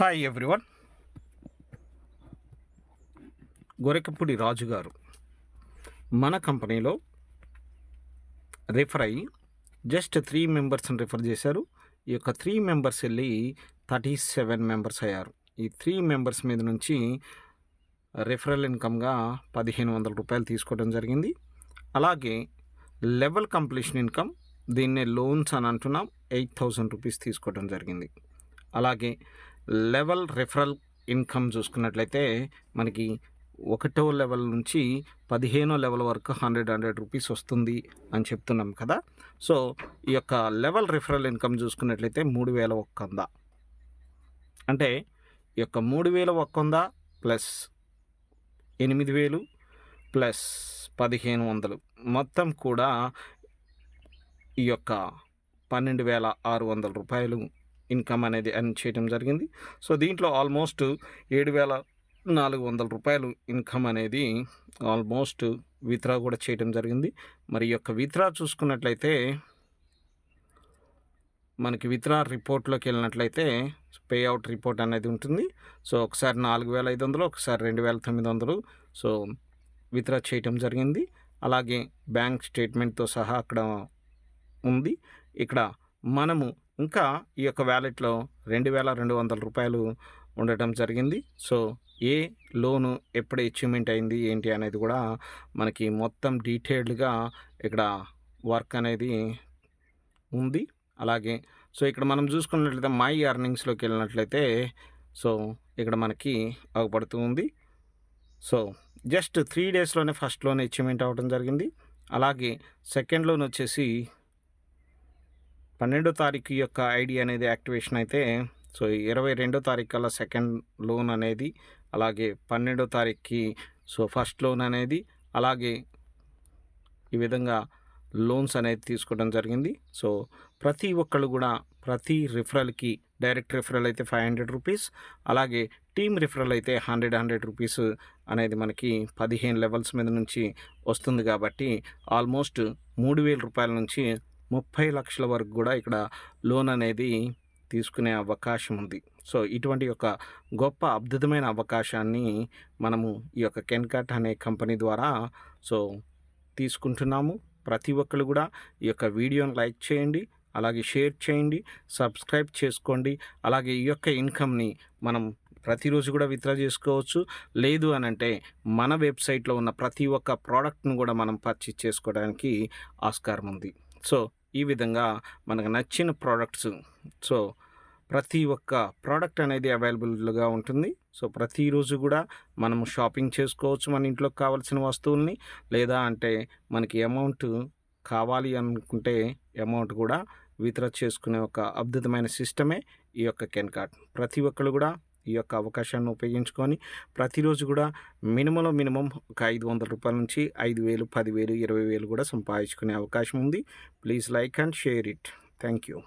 Hi everyone Gorakapudi రాజు గారు మన కంపెనీలో రిఫర్ అయ్యి జస్ట్ త్రీ మెంబర్స్ని రిఫర్ చేశారు. ఈ యొక్క త్రీ మెంబర్స్ వెళ్ళి థర్టీ సెవెన్ మెంబర్స్ అయ్యారు. ఈ త్రీ మెంబర్స్ మీద నుంచి రిఫరల్ ఇన్కమ్గా పదిహేను వందల రూపాయలు తీసుకోవడం జరిగింది. అలాగే లెవెల్ కంప్లీషన్ ఇన్కమ్ దీన్నే లోన్స్ అని అంటున్నాం. ఎయిట్ థౌజండ్ రూపీస్ తీసుకోవడం జరిగింది. అలాగే లెవెల్ రెఫరల్ ఇన్కమ్ చూసుకున్నట్లయితే మనకి ఒకటో లెవెల్ నుంచి పదిహేనో లెవెల్ వరకు హండ్రెడ్ హండ్రెడ్ రూపీస్ వస్తుంది అని చెప్తున్నాం కదా. సో ఈ యొక్క లెవెల్ రిఫరల్ ఇన్కమ్ చూసుకున్నట్లయితే మూడు వేల ఒక్క వంద. అంటే ఈ యొక్క మూడు వేల ఒక్క వంద ప్లస్ ఎనిమిది వేలు ప్లస్ పదిహేను వందలు. మొత్తం కూడా ఈ యొక్క పన్నెండు వేల ఆరు వందల రూపాయలు ఇన్కమ్ అనేది ఎర్న్ చేయడం జరిగింది. సో దీంట్లో ఆల్మోస్ట్ ఏడు వేల నాలుగు వందల రూపాయలు ఇన్కమ్ అనేది ఆల్మోస్ట్ విత్డ్రా కూడా చేయడం జరిగింది. మరి ఈ యొక్క విత్డ్రా చూసుకున్నట్లయితే మనకి విత్డ్రా రిపోర్ట్లోకి వెళ్ళినట్లయితే పే అవుట్ రిపోర్ట్ అనేది ఉంటుంది. సో ఒకసారి నాలుగు వేల ఐదు వందలు ఒకసారి రెండు వేల తొమ్మిది వందలు సో విత్డ్రా చేయటం జరిగింది. అలాగే బ్యాంక్ స్టేట్మెంట్తో సహా అక్కడ ఉంది. ఇక్కడ మనము ఇంకా ఈ యొక్క వ్యాలెట్లో రెండు వేల రెండు వందల రూపాయలు ఉండటం జరిగింది. సో ఏ లోను ఎప్పుడు అచీవ్మెంట్ అయింది ఏంటి అనేది కూడా మనకి మొత్తం డీటెయిల్డ్గా ఇక్కడ వర్క్ అనేది ఉంది. అలాగే సో ఇక్కడ మనం చూసుకున్నట్లయితే మై ఎర్నింగ్స్లోకి వెళ్ళినట్లయితే సో ఇక్కడ మనకి అవపడుతూ ఉంది. సో జస్ట్ త్రీ డేస్లోనే ఫస్ట్లోనే అచీవ్మెంట్ అవ్వడం జరిగింది. అలాగే సెకండ్ లోన్ వచ్చేసి పన్నెండో తారీఖు యొక్క ఐడి అనేది యాక్టివేషన్ అయితే సో ఇరవై రెండో తారీఖు కల్లా సెకండ్ లోన్ అనేది అలాగే పన్నెండో తారీఖుకి సో ఫస్ట్ లోన్ అనేది అలాగే ఈ విధంగా లోన్స్ అనేది తీసుకోవడం జరిగింది. సో ప్రతి ఒక్కళ్ళు కూడా ప్రతి రిఫరల్కి డైరెక్ట్ రిఫరల్ అయితే ఫైవ్ హండ్రెడ్ రూపీస్ అలాగే టీమ్ రిఫరల్ అయితే హండ్రెడ్ హండ్రెడ్ రూపీస్ అనేది మనకి పదిహేను లెవెల్స్ మీద నుంచి వస్తుంది కాబట్టి ఆల్మోస్ట్ మూడు వేల రూపాయల నుంచి ముప్పై లక్షల వరకు కూడా ఇక్కడ లోన్ అనేది తీసుకునే అవకాశం ఉంది. సో ఇటువంటి యొక్క గొప్ప అద్భుతమైన అవకాశాన్ని మనము ఈ యొక్క కెన్కాట్ అనే కంపెనీ ద్వారా సో తీసుకుంటున్నాము. ప్రతి ఒక్కరు కూడా ఈ యొక్క వీడియోని లైక్ చేయండి అలాగే షేర్ చేయండి సబ్స్క్రైబ్ చేసుకోండి అలాగే ఈ యొక్క ఇన్కమ్ని మనం ప్రతిరోజు కూడా విత్డ్రా చేసుకోవచ్చు. లేదు అని అంటే మన వెబ్సైట్లో ఉన్న ప్రతి ఒక్క ప్రోడక్ట్ను కూడా మనం పర్చేజ్ చేసుకోవడానికి ఆస్కారం ఉంది. సో ఈ విధంగా మనకు నచ్చిన ప్రోడక్ట్స్ సో ప్రతి ఒక్క ప్రోడక్ట్ అనేది అవైలబుల్గా ఉంటుంది. సో ప్రతిరోజు కూడా మనము షాపింగ్ చేసుకోవచ్చు మన ఇంట్లోకి కావాల్సిన వస్తువుల్ని. లేదా అంటే మనకి అమౌంట్ కావాలి అనుకుంటే అమౌంట్ కూడా విత్డ్రా చేసుకునే ఒక అద్భుతమైన సిస్టమే ఈ యొక్క కెన్ కార్డ్ ప్రతి ఒక్కరు కూడా ఈ యొక్క అవకాశాన్ని ఉపయోగించుకొని ప్రతిరోజు కూడా మినిమంలో మినిమం ఒక ఐదు వందల రూపాయల నుంచి ఐదు వేలు పదివేలు ఇరవై వేలు కూడా సంపాదించుకునే అవకాశం ఉంది. Please like and share it. Thank you.